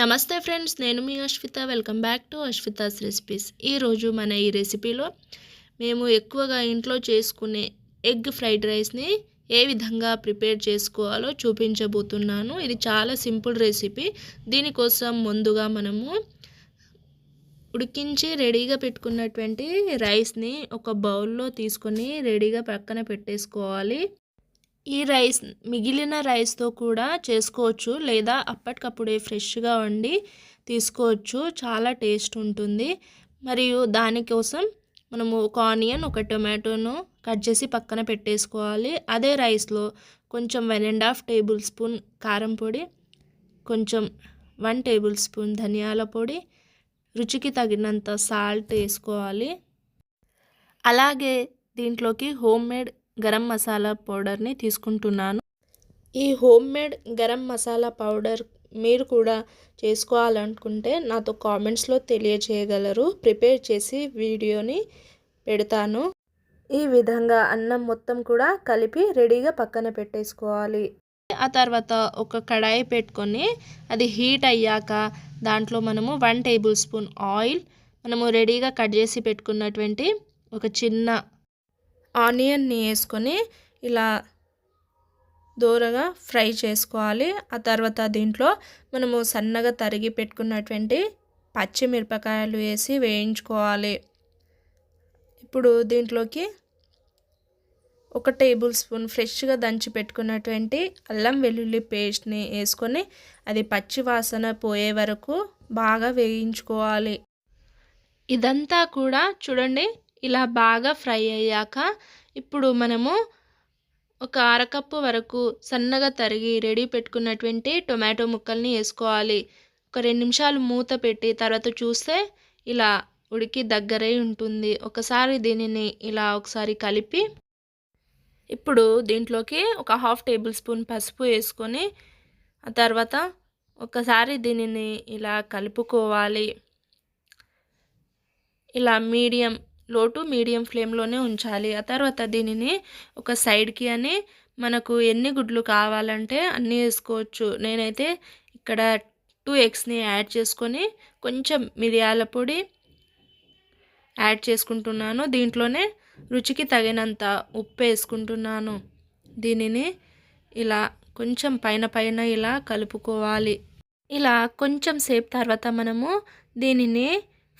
నమస్తే ఫ్రెండ్స్ నేను మీ Ashwitha. Welcome back to Ashwitha's recipes ఈరోజు మన ఈ రెసిపీలో మేము ఎక్కువగా ఇంట్లో చేసుకునే ఎగ్ ఫ్రైడ్ రైస్ని ఏ విధంగా ప్రిపేర్ చేసుకోవాలో చూపించబోతున్నాను. ఇది చాలా సింపుల్ రెసిపీ దీనికోసం ముందుగా మనము ఉడికించి రెడీగా పెట్టుకున్నటువంటి రైస్ని ఒక బౌల్లో తీసుకొని రెడీగా పక్కన పెట్టేసుకోవాలి. ఈ రైస్ మిగిలిన రైస్తో కూడా చేసుకోవచ్చు లేదా అప్పటికప్పుడే ఫ్రెష్గా వండి తీసుకోవచ్చు. చాలా టేస్ట్ ఉంటుంది. మరియు దానికోసం మనము ఒక ఆనియన్ ఒక టొమాటోను కట్ చేసి పక్కన పెట్టేసుకోవాలి. అదే రైస్లో కొంచెం one and half tablespoon కారం పొడి కొంచెం వన్ టేబుల్ స్పూన్ ధనియాల పొడి రుచికి తగినంత సాల్ట్ వేసుకోవాలి. అలాగే దీంట్లోకి హోమ్ మేడ్ గరం మసాలా పౌడర్ని తీసుకుంటున్నాను. ఈ home made garam masala powder మీరు కూడా చేసుకోవాలనుకుంటే నాతో కామెంట్స్లో తెలియచేయగలరు. ప్రిపేర్ చేసి వీడియోని పెడతాను. ఈ విధంగా అన్నం మొత్తం కూడా కలిపి రెడీగా పక్కన పెట్టేసుకోవాలి. ఆ తర్వాత ఒక కడాయి పెట్టుకొని అది హీట్ అయ్యాక దాంట్లో మనము వన్ టేబుల్ స్పూన్ ఆయిల్ మనము రెడీగా కట్ చేసి పెట్టుకున్నటువంటి ఒక చిన్న ఆనియన్ని వేసుకొని ఇలా దూరగా ఫ్రై చేసుకోవాలి. ఆ తర్వాత దీంట్లో మనము సన్నగా తరిగి పెట్టుకున్నటువంటి పచ్చిమిరపకాయలు వేసి వేయించుకోవాలి. ఇప్పుడు దీంట్లోకి ఒక టేబుల్ స్పూన్ ఫ్రెష్గా దంచి పెట్టుకున్నటువంటి అల్లం వెల్లుల్లి పేస్ట్ని వేసుకొని అది పచ్చి వాసన పోయే వరకు బాగా వేయించుకోవాలి. ఇదంతా కూడా చూడండి ఇలా బాగా ఫ్రై అయ్యాక ఇప్పుడు మనము ఒక అరకప్పు వరకు సన్నగా తరిగి రెడీ పెట్టుకున్నటువంటి టొమాటో ముక్కల్ని వేసుకోవాలి. ఒక రెండు నిమిషాలు మూత పెట్టి తర్వాత చూస్తే ఇలా ఉడికి దగ్గరై ఉంటుంది. ఒకసారి దీనిని ఇలా ఒకసారి కలిపి ఇప్పుడు దీంట్లోకి ఒక హాఫ్ టేబుల్ స్పూన్ పసుపు వేసుకొని ఆ తర్వాత ఒకసారి దీనిని ఇలా కలుపుకోవాలి. ఇలా మీడియం లో టు మీడియం ఫ్లేమ్లోనే ఉంచాలి. ఆ తర్వాత దీనిని ఒక సైడ్కి అని మనకు ఎన్ని గుడ్లు కావాలంటే అన్నీ వేసుకోవచ్చు. నేనైతే ఇక్కడ టూ ఎగ్స్ని యాడ్ చేసుకొని కొంచెం మిరియాల పొడి యాడ్ చేసుకుంటున్నాను. దీంట్లోనే రుచికి తగినంత ఉప్పు వేసుకుంటున్నాను. దీనిని ఇలా కొంచెం పైన పైన ఇలా కలుపుకోవాలి. ఇలా కొంచెం సేపు తర్వాత మనము దీనిని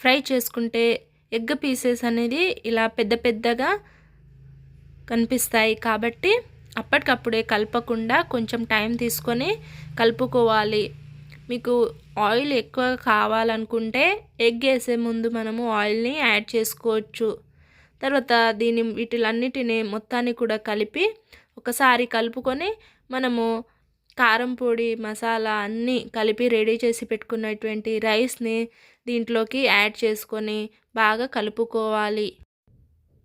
ఫ్రై చేసుకుంటే ఎగ్ పీసెస్ అనేది ఇలా పెద్ద పెద్దగా కనిపిస్తాయి కాబట్టి అప్పటికప్పుడే కలపకుండా కొంచెం టైం తీసుకొని కలుపుకోవాలి. మీకు ఆయిల్ ఎక్కువ కావాలనుకుంటే ఎగ్ వేసే ముందు మనము ఆయిల్ని యాడ్ చేసుకోవచ్చు. తర్వాత దీని వీటిలన్నిటిని మొత్తాన్ని కూడా కలిపి ఒకసారి కలుపుకొని మనము కారం పొడి మసాలా అన్నీ కలిపి రెడీ చేసి పెట్టుకున్నటువంటి రైస్ని దీంట్లోకి యాడ్ చేసుకొని బాగా కలుపుకోవాలి.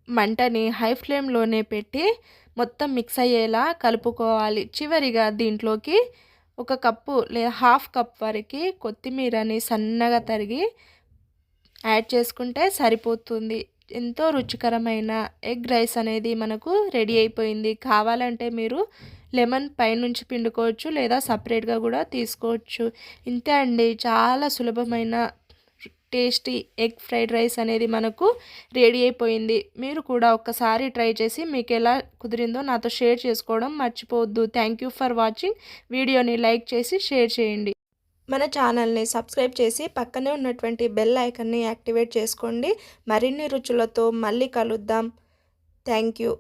మంటని హై ఫ్లేమ్లోనే పెట్టి మొత్తం మిక్స్ అయ్యేలా కలుపుకోవాలి. చివరిగా దీంట్లోకి ఒక కప్పు లేదా హాఫ్ కప్ వరకు కొత్తిమీరని సన్నగా తరిగి యాడ్ చేసుకుంటే సరిపోతుంది. ఎంతో రుచికరమైన ఎగ్ రైస్ అనేది మనకు రెడీ అయిపోయింది. కావాలంటే మీరు లెమన్ పైనుంచి పిండుకోవచ్చు లేదా సపరేట్గా కూడా తీసుకోవచ్చు. ఇంతే అండి. చాలా సులభమైన టేస్టీ ఎగ్ ఫ్రైడ్ రైస్ అనేది మనకు రెడీ అయిపోయింది. మీరు కూడా ఒక్కసారి ట్రై చేసి మీకు ఎలా కుదిరిందో నాతో షేర్ చేసుకోవడం మర్చిపోవద్దు. Thank you for watching. వీడియోని లైక్ చేసి షేర్ చేయండి. మన ఛానల్ని సబ్స్క్రైబ్ చేసి పక్కనే ఉన్నటువంటి బెల్ ఐకన్ని యాక్టివేట్ చేసుకోండి. మరిన్ని రుచులతో మళ్ళీ కలుద్దాం. Thank you.